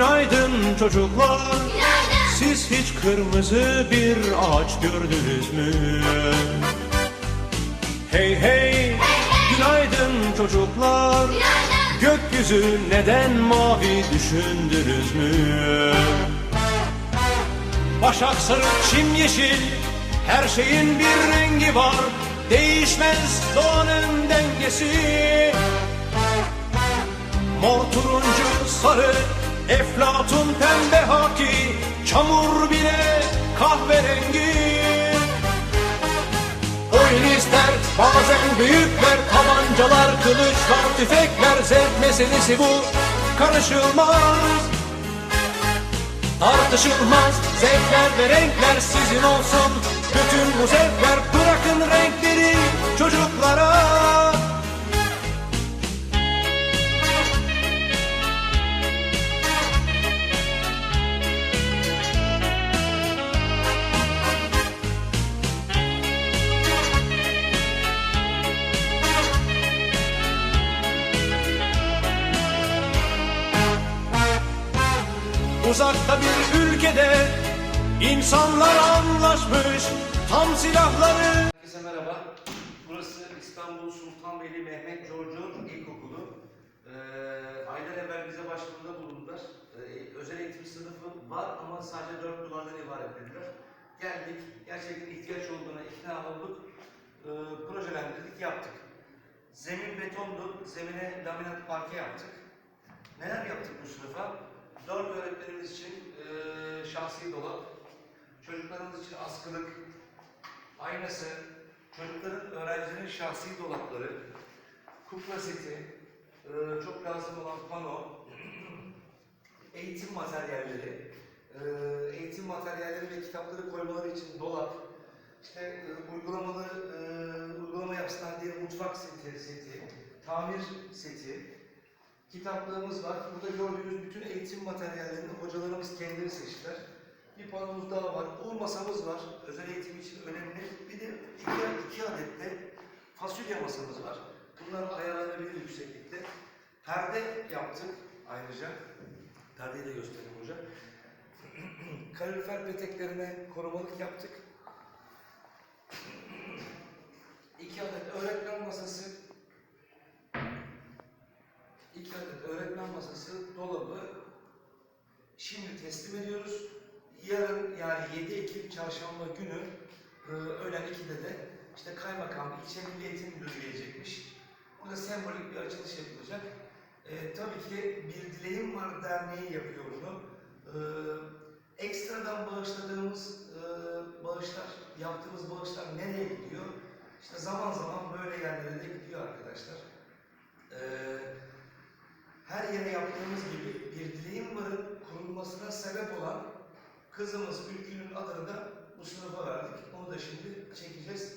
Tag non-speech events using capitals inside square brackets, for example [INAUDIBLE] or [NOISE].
günaydın çocuklar Günaydın. Siz hiç kırmızı bir ağaç gördünüz mü? Hey hey, günaydın çocuklar Günaydın. Gökyüzü neden mavi düşündünüz mü? Başak sarı, çim yeşil Her şeyin bir rengi var Değişmez doğanın dengesi Mor turuncu sarı Eflatun pembe haki Çamur bile kahverengi. Oyun ister bazen büyükler Tabancalar, kılıçlar, tüfekler Zevk meselesi bu. Karışılmaz Tartışılmaz. Zevkler ve renkler sizin olsun. Bütün bu zevkler bırakın renkleri çocuklara Uzakta bir ülkede insanlar anlaşmış Tam silahları Herkese merhaba. Burası İstanbul Sultanbeyli Mehmet Coğurcuğun İlkokulu. Ee, aylar evvel bize başvuruda bulundular. Ee, özel eğitim sınıfı var ama sadece dört duvardan ibaret dediler. Geldik, gerçekten ihtiyaç olduğuna ikna olduk. Ee, projelendirdik, yaptık. Zemin betondu, zemine laminat parke yaptık. Neler yaptık bu sınıfa? Dört eee şahsi dolap, çocuklarımız için askılık, aynası, çocukların, öğrencilerin şahsi dolapları, kukla seti, eee, çok lazım olan pano, [CLEARS THROAT] eğitim materyalleri, eee, eğitim materyalleri ve kitapları koymaları için dolap, işte eee, uygulamalı eee, uygulama yapsınlar diye mutfak seti, seti, tamir seti, kitaplığımız var. Burada gördüğünüz bütün eğitim materyallerini hocalarımız kendileri seçtiler. Bir panomuz daha var. O masamız var. Özel eğitim için önemli. Bir de iki, iki adet de fasulye masamız var. Bunlar ayarlanabilir yükseklikte. Perde yaptık ayrıca. Perdeyi de göstereyim hocam. [CLEARS THROAT] Kalorifer peteklerine korumalık yaptık. İki adet öğretmen masası, iki adet öğretmen masası, dolabı şimdi teslim ediyoruz. Yarın yani 7 Ekim çarşamba günü e, öğlen 2'de de işte kaymakam, ilçe milli eğitim gelecekmiş. Burada sembolik bir açılış yapılacak. E, tabii ki Bir Dileğim Var Derneği yapıyor bunu. E, ekstradan bağışladığımız e, bağışlar, yaptığımız bağışlar nereye gidiyor? İşte zaman zaman böyle yerlere de gidiyor arkadaşlar. E, her yere yaptığımız gibi bir dileğim varın kurulmasına sebep olan kızımız Ülkü'nün adını da bu sınıfa verdik. Onu da şimdi çekeceğiz.